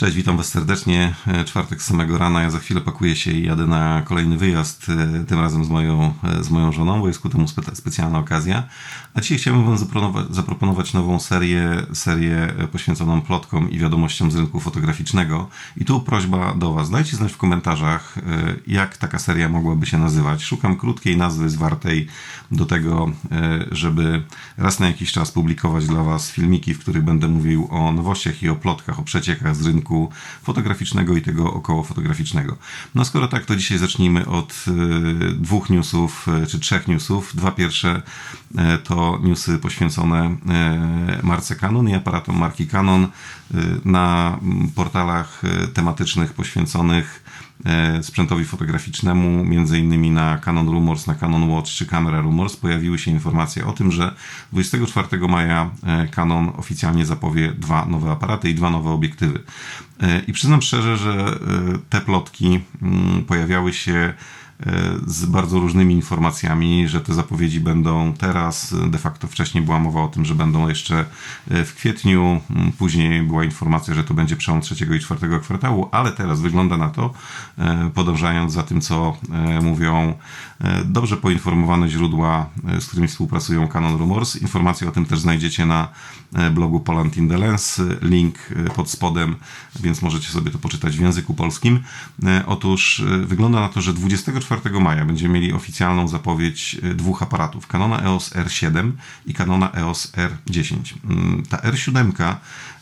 Cześć, witam Was serdecznie. E, Czwartek z samego rana. Ja za chwilę pakuję się i jadę na kolejny wyjazd, e, tym razem z moją, e, z moją żoną, bo jest ku temu spe- specjalna okazja. A dzisiaj chciałbym Wam zaproponować, nową serię, serię poświęconą plotkom i wiadomościom z rynku fotograficznego. I tu prośba do Was. Dajcie znać w komentarzach, jak taka seria mogłaby się nazywać. Szukam krótkiej nazwy zwartej do tego, żeby raz na jakiś czas publikować dla Was filmiki, w których będę mówił o nowościach i o plotkach, o przeciekach z rynku fotograficznego i tego około fotograficznego. No skoro tak, to dzisiaj zacznijmy od y, dwóch newsów, y, czy trzech newsów. Dwa pierwsze y, to newsy poświęcone marce Canon i aparatom marki Canon na portalach tematycznych poświęconych E, sprzętowi fotograficznemu, między innymi na Canon Rumors, na Canon Watch czy Camera Rumors, pojawiły się informacje o tym, że 24 maja e, Canon oficjalnie zapowie dwa nowe aparaty i dwa nowe obiektywy. E, I przyznam szczerze, że te plotki mm, pojawiały się z bardzo różnymi informacjami, że te zapowiedzi będą teraz. De facto wcześniej była mowa o tym, że będą jeszcze e, w kwietniu. Mm, później była informacja, że to będzie przełom trzeciego i czwartego kwartału, ale teraz wygląda na to, e, podążając za tym, co e, mówią dobrze poinformowane źródła, z którymi współpracują Canon Rumors. Informacje o tym też znajdziecie na blogu Poland in the Lens. Link pod spodem, więc możecie sobie to poczytać w języku polskim. Otóż wygląda na to, że 24 4 maja będziemy mieli oficjalną zapowiedź e, dwóch aparatów: Canona EOS R7 i Canona EOS R10. Mm, ta R7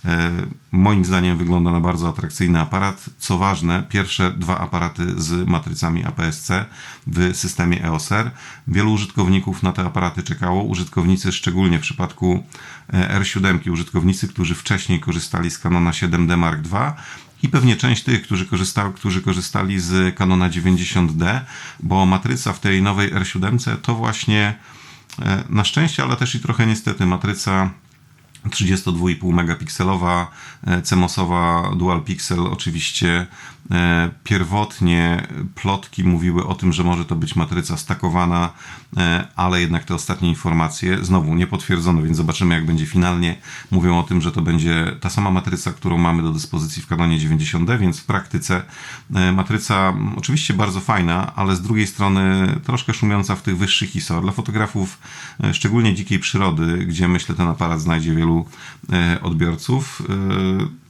e, moim zdaniem wygląda na bardzo atrakcyjny aparat. Co ważne, pierwsze dwa aparaty z matrycami APS-C w systemie EOS R. Wielu użytkowników na te aparaty czekało. Użytkownicy, szczególnie w przypadku e, R7, użytkownicy, którzy wcześniej korzystali z Canona 7D Mark II, i pewnie część tych, którzy, korzystali, którzy korzystali z Canona 90D, bo matryca w tej nowej R7 to właśnie e, na szczęście, ale też i trochę niestety matryca 32,5 megapikselowa, e, CMOSowa dual pixel oczywiście E, pierwotnie plotki mówiły o tym, że może to być matryca stakowana, e, ale jednak te ostatnie informacje znowu nie potwierdzono, więc zobaczymy jak będzie finalnie. Mówią o tym, że to będzie ta sama matryca, którą mamy do dyspozycji w kanonie 90D, więc w praktyce matryca oczywiście bardzo fajna, ale z drugiej strony troszkę szumiąca w tych wyższych ISO. Dla fotografów, szczególnie dzikiej przyrody, gdzie myślę ten aparat znajdzie wielu odbiorców,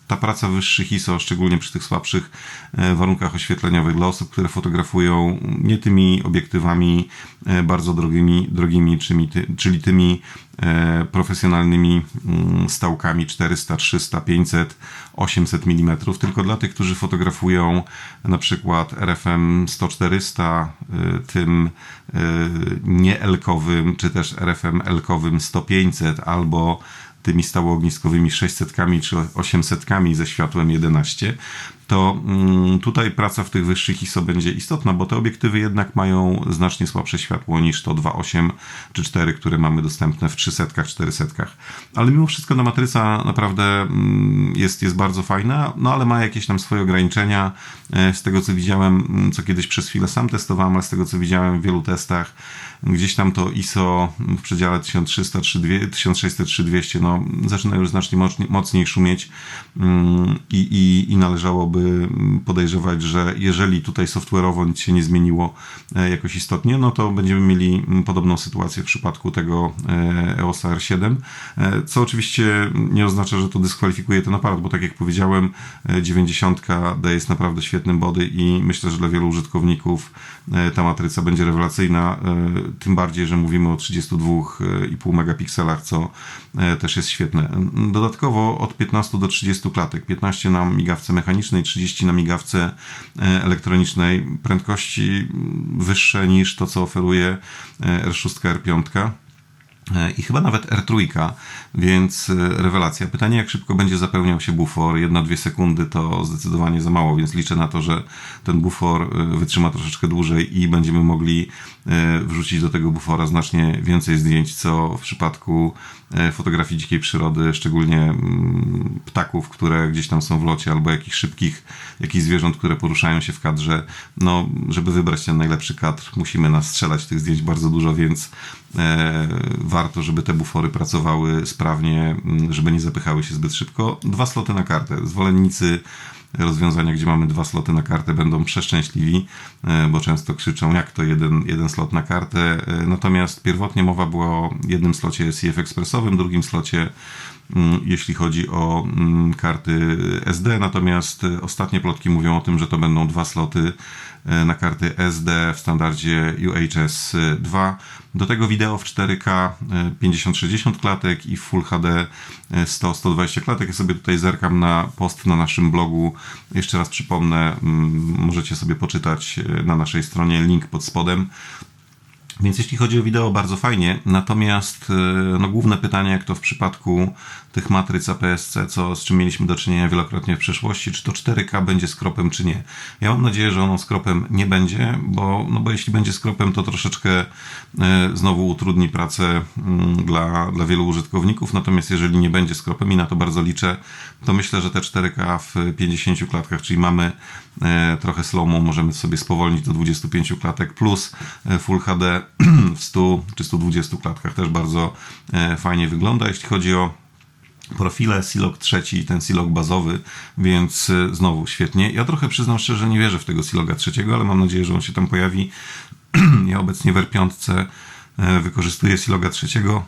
ta praca wyższych ISO, szczególnie przy tych słabszych e, warunkach oświetleniowych dla osób, które fotografują nie tymi obiektywami e, bardzo drogimi, drogimi czyli tymi e, profesjonalnymi mm, stałkami 400, 300, 500, 800 mm, tylko dla tych, którzy fotografują na przykład RFM 100-400, tym nie-elkowym, czy też RFM elkowym 100-500 albo tymi stałoogniskowymi 600 czy 800 ze światłem 11, to mm, tutaj praca w tych wyższych ISO będzie istotna, bo te obiektywy jednak mają znacznie słabsze światło niż to 2.8 czy 4, które mamy dostępne w 300, 400. Ale mimo wszystko ta matryca naprawdę mm, jest, jest bardzo fajna, no ale ma jakieś tam swoje ograniczenia. E, z tego co widziałem, mm, co kiedyś przez chwilę sam testowałem, ale z tego co widziałem w wielu testach, gdzieś tam to ISO w przedziale 1300, 1600, 3200, no zaczyna już znacznie mocniej szumieć i, i, i należałoby by podejrzewać, że jeżeli tutaj software'owo nic się nie zmieniło e, jakoś istotnie, no to będziemy mieli podobną sytuację w przypadku tego EOS R7, e, co oczywiście nie oznacza, że to dyskwalifikuje ten aparat, bo tak jak powiedziałem, 90D jest naprawdę świetnym body i myślę, że dla wielu użytkowników e, ta matryca będzie rewelacyjna, tym bardziej, że mówimy o 32,5 megapikselach, co też jest świetne. Dodatkowo od 15 do 30 klatek, 15 na migawce mechanicznej, 30 na migawce e, elektronicznej, prędkości wyższe niż to, co oferuje e, R6, R5 e, i chyba nawet R3, więc rewelacja. Pytanie, jak szybko będzie zapełniał się bufor. Jedna-dwie sekundy to zdecydowanie za mało, więc liczę na to, że ten bufor wytrzyma troszeczkę dłużej i będziemy mogli wrzucić do tego bufora znacznie więcej zdjęć, co w przypadku E, fotografii dzikiej przyrody, szczególnie mm, ptaków, które gdzieś tam są w locie, albo jakichś szybkich, jakichś zwierząt, które poruszają się w kadrze. No, żeby wybrać ten najlepszy kadr, musimy nastrzelać tych zdjęć bardzo dużo, więc e, warto, żeby te bufory pracowały sprawnie, mm, żeby nie zapychały się zbyt szybko. Dwa sloty na kartę. Zwolennicy rozwiązania, gdzie mamy dwa sloty na kartę, będą przeszczęśliwi, bo często krzyczą, jak to jeden, jeden slot na kartę. Natomiast pierwotnie mowa była o jednym slocie CF ekspresowym, drugim slocie Mm, jeśli chodzi o mm, karty SD, natomiast ostatnie plotki mówią o tym, że to będą dwa sloty e, na karty SD w standardzie UHS 2. Do tego wideo w 4K 50-60 e, klatek i w Full HD 100-120 e, klatek. Ja sobie tutaj zerkam na post na naszym blogu. Jeszcze raz przypomnę, możecie sobie poczytać na naszej stronie, link pod spodem. Więc jeśli chodzi o wideo, bardzo fajnie. Natomiast no, główne pytanie, jak to w przypadku tych matryc APS-C, co, z czym mieliśmy do czynienia wielokrotnie w przeszłości, czy to 4K będzie skropem, czy nie. Ja mam nadzieję, że ono skropem nie będzie, bo, no bo jeśli będzie skropem, to troszeczkę e, znowu utrudni pracę mm, dla, dla wielu użytkowników, natomiast jeżeli nie będzie skropem i na to bardzo liczę, to myślę, że te 4K w 50 klatkach, czyli mamy e, trochę slow możemy sobie spowolnić do 25 klatek, plus e, Full HD w 100 czy 120 klatkach też bardzo fajnie wygląda. Jeśli chodzi o profile Silog trzeci ten Silog bazowy, więc y, znowu świetnie. Ja trochę przyznam szczerze, nie wierzę w tego Siloga trzeciego, ale mam nadzieję, że on się tam pojawi. ja obecnie w R5 e, wykorzystuję Siloga trzeciego.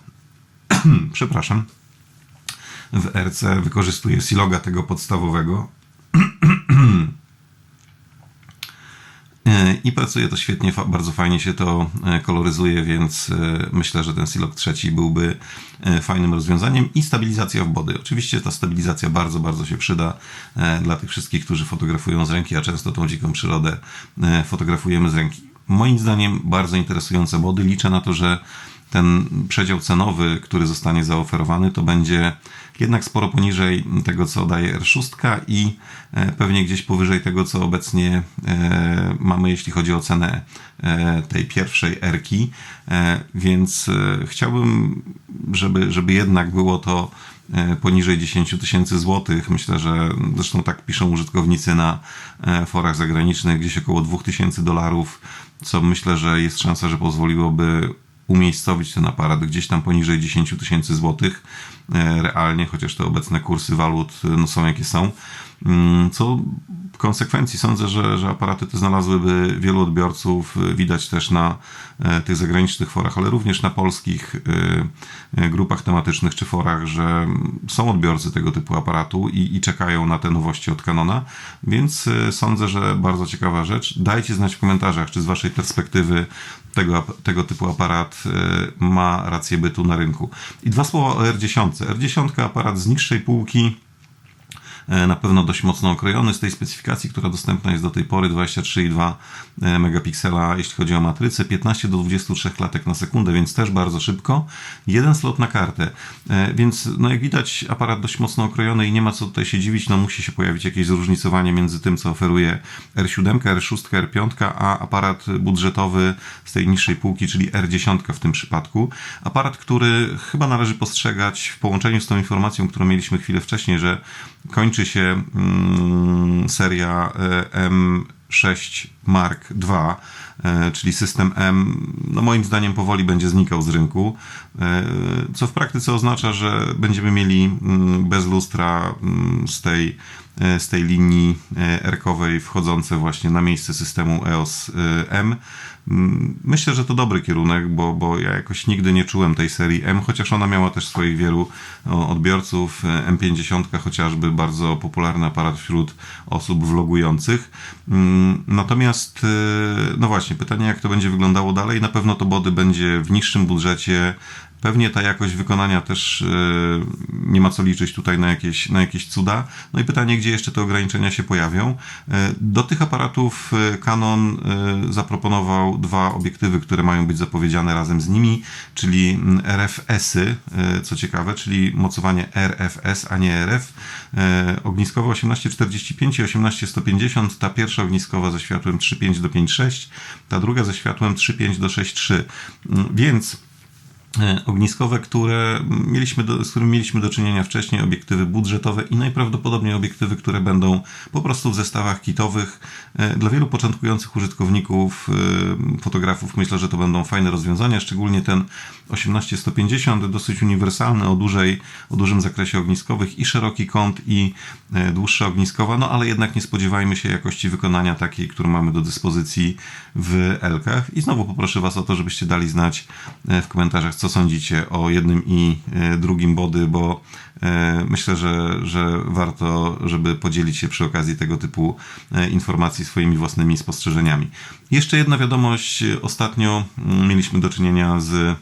Przepraszam. W RC wykorzystuję Siloga tego podstawowego. E, I pracuje to świetnie, bardzo fajnie się to e, koloryzuje, więc e, myślę, że ten Silog trzeci byłby fajnym rozwiązaniem. I stabilizacja w body. Oczywiście ta stabilizacja bardzo, bardzo się przyda dla tych wszystkich, którzy fotografują z ręki, a często tą dziką przyrodę fotografujemy z ręki. Moim zdaniem bardzo interesujące body. Liczę na to, że ten przedział cenowy, który zostanie zaoferowany, to będzie jednak sporo poniżej tego, co daje R6 i e, pewnie gdzieś powyżej tego, co obecnie e, mamy, jeśli chodzi o cenę e, tej pierwszej R-ki. Więc chciałbym, żeby, żeby jednak było to poniżej 10 tysięcy złotych. Myślę, że zresztą tak piszą użytkownicy na forach zagranicznych, gdzieś około 2000 dolarów, co myślę, że jest szansa, że pozwoliłoby umiejscowić ten aparat gdzieś tam poniżej 10 tysięcy złotych e, realnie, chociaż te obecne kursy walut e, no, są jakie są. Mm, co w konsekwencji sądzę, że, że aparaty te znalazłyby wielu odbiorców. Widać też na e, tych zagranicznych forach, ale również na polskich grupach tematycznych czy forach, że są odbiorcy tego typu aparatu i, i czekają na te nowości od Canona. Więc sądzę, że bardzo ciekawa rzecz. Dajcie znać w komentarzach, czy z Waszej perspektywy tego, tego typu aparat e, ma rację bytu na rynku. I dwa słowa o R10. R10 aparat z niższej półki na pewno dość mocno okrojony z tej specyfikacji, która dostępna jest do tej pory 23,2 e, megapiksela, jeśli chodzi o matrycę, 15 do 23 klatek na sekundę, więc też bardzo szybko. Jeden slot na kartę, e, więc no jak widać aparat dość mocno okrojony i nie ma co tutaj się dziwić, no musi się pojawić jakieś zróżnicowanie między tym, co oferuje R7, R6, R5, a aparat budżetowy z tej niższej półki, czyli R10 w tym przypadku. Aparat, który chyba należy postrzegać w połączeniu z tą informacją, którą mieliśmy chwilę wcześniej, że kończy się mm, seria e, M6 Mark II, e, czyli system M, no moim zdaniem powoli będzie znikał z rynku, e, co w praktyce oznacza, że będziemy mieli mm, bez lustra mm, z tej z tej linii erkowej wchodzące właśnie na miejsce systemu EOS M. Myślę, że to dobry kierunek, bo, bo ja jakoś nigdy nie czułem tej serii M, chociaż ona miała też swoich wielu odbiorców. M50 chociażby, bardzo popularny aparat wśród osób vlogujących. Mm, natomiast, y, no właśnie, pytanie jak to będzie wyglądało dalej. Na pewno to body będzie w niższym budżecie, Pewnie ta jakość wykonania też e, nie ma co liczyć tutaj na jakieś, na jakieś cuda. No i pytanie, gdzie jeszcze te ograniczenia się pojawią. E, do tych aparatów e, Canon zaproponował dwa obiektywy, które mają być zapowiedziane razem z nimi, czyli mm, RFS-y, co ciekawe, czyli mocowanie RFS, a nie RF. Ogniskowe 1845 i 18150, ta pierwsza ogniskowa ze światłem 3.5 do 5.6, ta druga ze światłem 3.5 do 6.3. Mm, więc ogniskowe, które mieliśmy do, z którymi mieliśmy do czynienia wcześniej, obiektywy budżetowe i najprawdopodobniej obiektywy, które będą po prostu w zestawach kitowych. E, dla wielu początkujących użytkowników, e, fotografów myślę, że to będą fajne rozwiązania, szczególnie ten 18150, dosyć uniwersalny, o, dużej, o dużym zakresie ogniskowych i szeroki kąt i dłuższa ogniskowa, no ale jednak nie spodziewajmy się jakości wykonania takiej, którą mamy do dyspozycji w Elkach. I znowu poproszę Was o to, żebyście dali znać w komentarzach, co sądzicie o jednym i e, drugim body, bo e, myślę, że, że warto, żeby podzielić się przy okazji tego typu e, informacji swoimi własnymi spostrzeżeniami. Jeszcze jedna wiadomość. Ostatnio mm, mieliśmy do czynienia z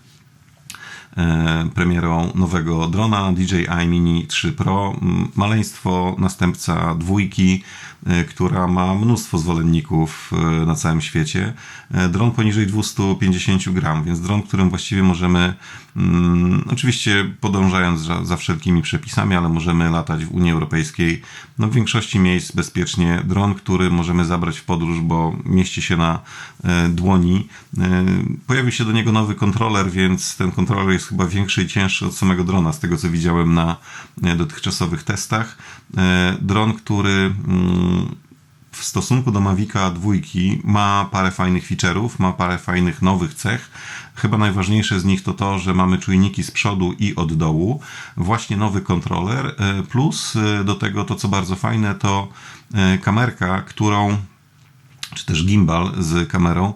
premierą nowego drona DJI Mini 3 Pro. Mm, maleństwo, następca dwójki, E, która ma mnóstwo zwolenników e, na całym świecie. E, dron poniżej 250 gram, więc dron, którym właściwie możemy, mm, oczywiście podążając za, wszelkimi przepisami, ale możemy latać w Unii Europejskiej no, w większości miejsc bezpiecznie. Dron, który możemy zabrać w podróż, bo mieści się na e, dłoni. E, pojawił się do niego nowy kontroler, więc ten kontroler jest chyba większy i cięższy od samego drona, z tego co widziałem na e, dotychczasowych testach. Dron, który mm, w stosunku do Mavica dwójki ma parę fajnych feature'ów, ma parę fajnych nowych cech. Chyba najważniejsze z nich to to, że mamy czujniki z przodu i od dołu. Właśnie nowy kontroler, e, plus e, do tego to, co bardzo fajne, to e, kamerka, którą czy też gimbal z kamerą,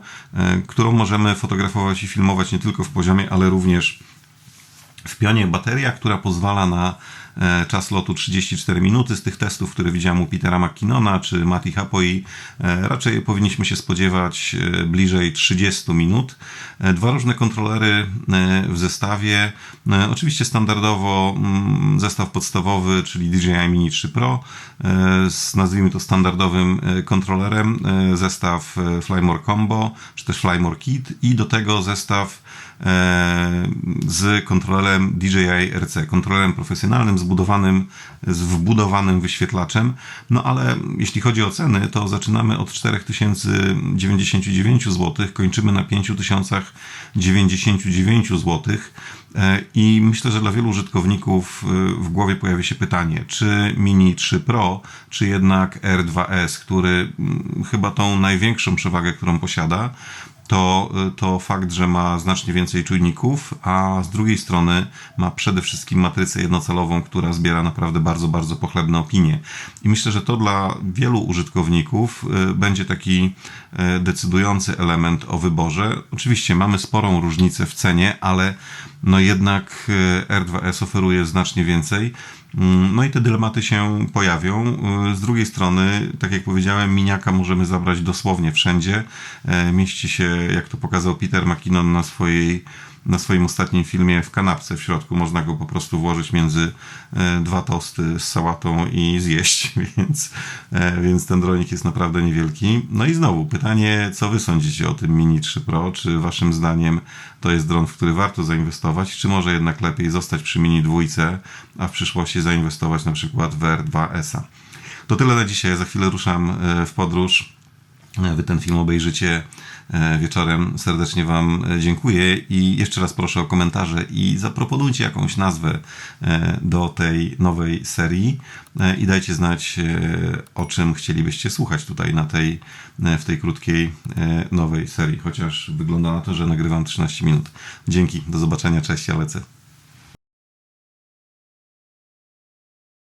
którą możemy fotografować i filmować nie tylko w poziomie, ale również w pionie bateria, która pozwala na E, czas lotu 34 minuty. Z tych testów, które widziałem u Petera McKinnona czy Mati Hapoi, e, raczej powinniśmy się spodziewać e, bliżej 30 minut. Dwa różne kontrolery w zestawie. Oczywiście standardowo mm, zestaw podstawowy, czyli DJI Mini 3 Pro z nazwijmy to standardowym kontrolerem, zestaw Flymore Combo, czy też Flymore Kit i do tego zestaw z kontrolerem DJI RC, kontrolerem profesjonalnym zbudowanym, z wbudowanym wyświetlaczem. No ale jeśli chodzi o ceny, to zaczynamy od 4099 zł, kończymy na 5099 zł. E, I myślę, że dla wielu użytkowników e, w głowie pojawi się pytanie, czy Mini 3 Pro, czy jednak R2S, który mm, chyba tą największą przewagę, którą posiada, to, to fakt, że ma znacznie więcej czujników, a z drugiej strony ma przede wszystkim matrycę jednocelową, która zbiera naprawdę bardzo, bardzo pochlebne opinie. I myślę, że to dla wielu użytkowników y, będzie taki y, decydujący element o wyborze. Oczywiście mamy sporą różnicę w cenie, ale no jednak y, R2S oferuje znacznie więcej. Mm, no i te dylematy się pojawią. Y, z drugiej strony, tak jak powiedziałem, miniaka możemy zabrać dosłownie wszędzie. E, mieści się, jak to pokazał Peter McKinnon na swojej na swoim ostatnim filmie w kanapce w środku. Można go po prostu włożyć między e, dwa tosty z sałatą i zjeść, więc, e, więc ten dronik jest naprawdę niewielki. No i znowu pytanie, co wy sądzicie o tym Mini 3 Pro? Czy waszym zdaniem to jest dron, w który warto zainwestować? Czy może jednak lepiej zostać przy Mini 2, a w przyszłości zainwestować na przykład w R2S-a? To tyle na dzisiaj. Za chwilę ruszam e, w podróż. Wy ten film obejrzycie E, wieczorem. Serdecznie Wam e, dziękuję i jeszcze raz proszę o komentarze i zaproponujcie jakąś nazwę e, do tej nowej serii i dajcie znać, o czym chcielibyście słuchać tutaj na tej, w tej krótkiej nowej serii, chociaż wygląda na to, że nagrywam 13 minut. Dzięki, do zobaczenia, cześć, ja lecę.